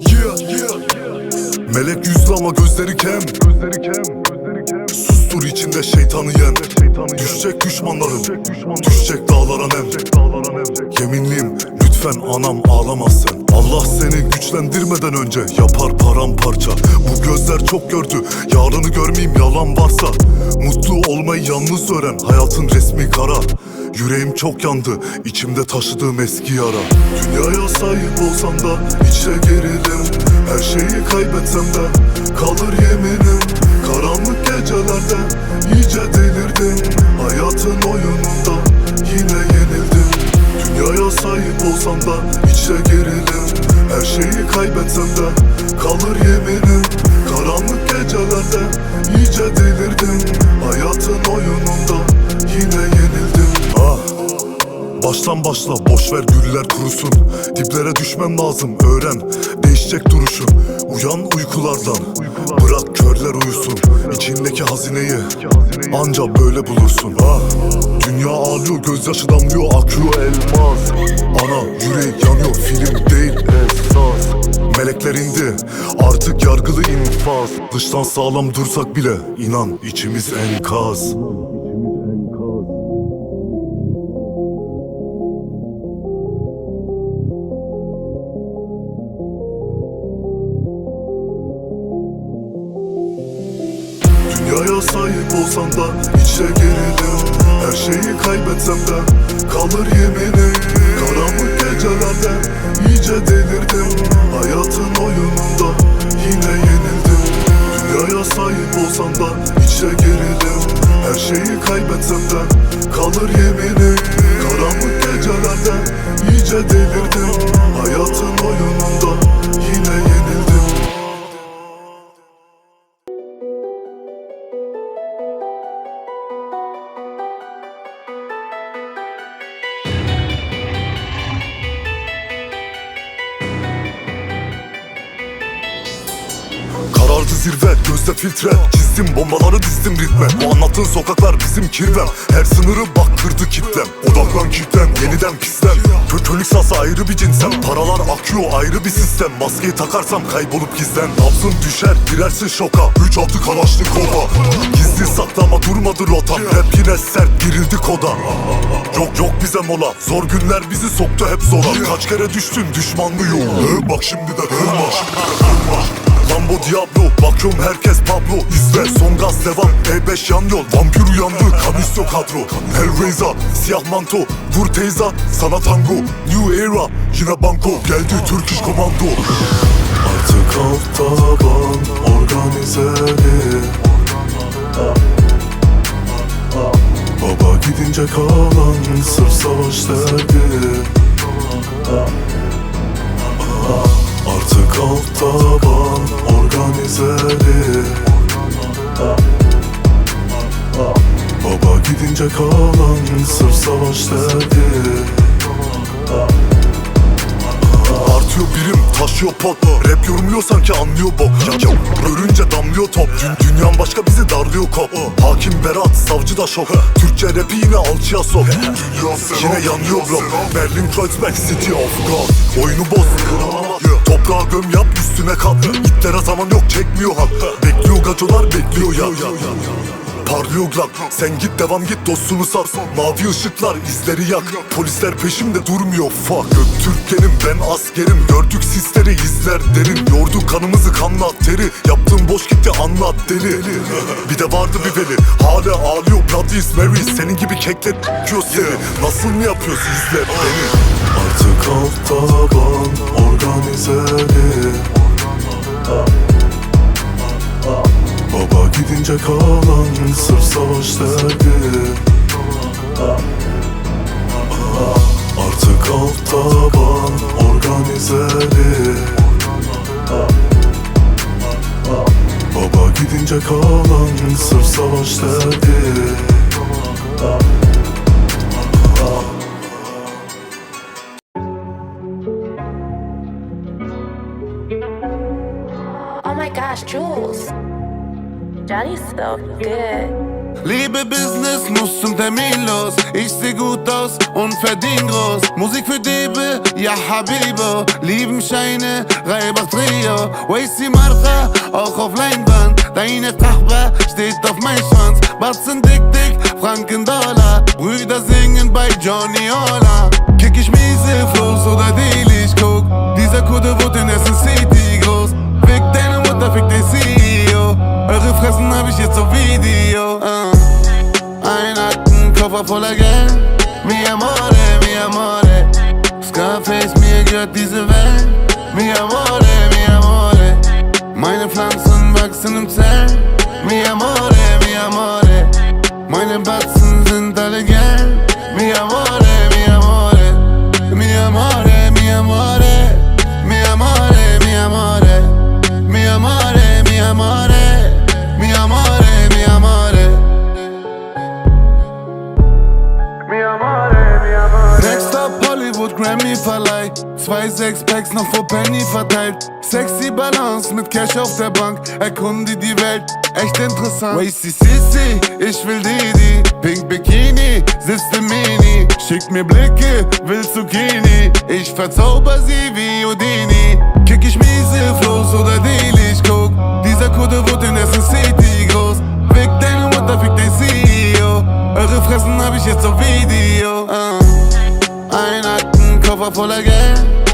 Yeah, yeah. Melek yüzlü ama gözleri kem. Gözleri kem. Sustur içinde şeytanı yen. Düşecek düşmanların Düşecek dağlara nem. Yeminliyim lütfen anam ağlama sen Allah seni güçlendirmeden önce yapar paramparça. Bu gözler çok gördü yarını görmeyeyim yalan varsa. Mutlu olmayı yalnız öğren hayatın resmi kara. Yüreğim çok yandı içimde taşıdığım eski yara. Dünyaya sahip olsam da içe gerilim. Her şeyi kaybetsem de kalır yeminim Karanlık gecelerde iyice delirdim. Hayatın oyununda yine yenildim. Dünyaya sahip olsam da içe gerilim Her şeyi kaybetsem de kalır yeminim. Karanlık gecelerde iyice delirdim. Hayatın oyununda yine yenildim. Ah Baştan başla boş ver güller kurusun. Diplere düşmem lazım öğren. Değişecek duruşun Uyan uykulardan Bırak körler uyusun İçindeki hazineyi Anca böyle bulursun. Ah. Dünya ağlıyor gözyaşı damlıyor akıyor elmas. Ana yüreği yanıyor film değil esas. Melekler indi artık yargılı infaz. Dıştan sağlam dursak bile inan içimiz enkaz Dünyaya sahip olsam da içe gerilim Her şeyi kaybetsem de kalır yeminim. Karanlık gecelerde iyice delirdim. Hayatın oyununda yine yenildim. Dünyaya sahip olsam da içe gerilim Her şeyi kaybetsem de kalır yeminim. Karanlık gecelerde iyice delirdim Karardı zirve, gözde filtre. Çizdim bombaları dizdim ritme. Bu anlattığın sokaklar bizim kirvem. Her sınırı bak kırdı kitlem. Odaklan kitlem, yeniden pislen. Kötülük sası ayrı bir cinsem. Paralar akıyor ayrı bir sistem. Maskeyi takarsam kaybolup gizlen. Nabzın düşer, girersin şoka. Üç altı kalaşlı kova. Gizli saklama durmadı rotam. Rap yine sert girildi koda. Yok yok bize mola. Zor günler bizi soktu hep zora Kaç kere düştün düşmanlı yol Bak şimdi de kırma Lambo Diablo Bakıyorum herkes Pablo. İzle son gaz devam E5 yan yol. Vampir uyandı Kamisyo kadro. Hellraiser Siyah manto. Vur teyza Sana tango. New era Yine banko. Geldi Türk komando Artık alt taban Organizeli Baba gidince kalan Sırf savaş derdi. Artık alt taban organizeli Baba gidince kalan sırf savaş derdi Artıyor birim taşıyor pot Rap yorumluyor sanki anlıyor bok. Ya, ya, Bölünce damlıyor top. Dün, Dünyan başka bizi darlıyor kop. Hakim Berat savcı da şok. Türkçe rapi yine alçıya sok. Yine yanıyor bro Berlin Kreuzberg City of God. Oyunu boz Toprağa göm yap üstüne kat İtlere zaman yok çekmiyor hak. Bekliyor gacolar bekliyor ya Parlıyor glak Sen git devam git dostunu sar. Mavi ışıklar izleri yak. Polisler peşimde durmuyor fuck. Göktürk'enim ben askerim. Gördük sisleri izler derin. Yordu kanımızı kanla teri. Yaptığım boş gitti anlat deli. Bir de vardı bir veli. Hala ağlıyor Bloody is Mary Senin gibi keklet seni. Nasıl mı yapıyorsun izle beni? Artık alt organizeli Baba gidince kalan sırf savaş derdi. Artık alt taban organizeli. Baba gidince kalan sırf savaş derdi So good. Liebe Business muss zum Termin los. Ich seh gut aus und verdien groß. Musik für Diebe, ja Habibo. Liebenscheine, Reibach Trio. Wasty Marcha, auch auf Leinwand. Deine Tachba steht auf mein Schwanz. Batzen dick, dick, Franken Dollar. Brüder singen bei Johnny Ola. Kick ich miese Flows oder deal ich Coke. Dieser Kunde wurde in Essen mir gehört diese Welt. Mi amore, mi amore. Meine Pflanzen wachsen im Zelt. Mi amore, mi amore. Meine Batzen sind alle gelb. Mi amore, Grammy Verleih. Zwei Sexpacks noch vor Penny verteilt. Sexy Balance mit Cash auf der Bank. Erkunde die Welt, echt interessant. Wasty Sissy, ich will Didi. Pink Bikini, sitzt im Mini. Schick mir Blicke, will Zucchini. Ich verzauber sie wie Houdini. Kick ich miese Flows oder deal ich Coke. Dieser Kunde wurde in Essen City groß. Fick deine Mutter, fick den CEO. Eure Fressen hab ich jetzt auf Video. over full.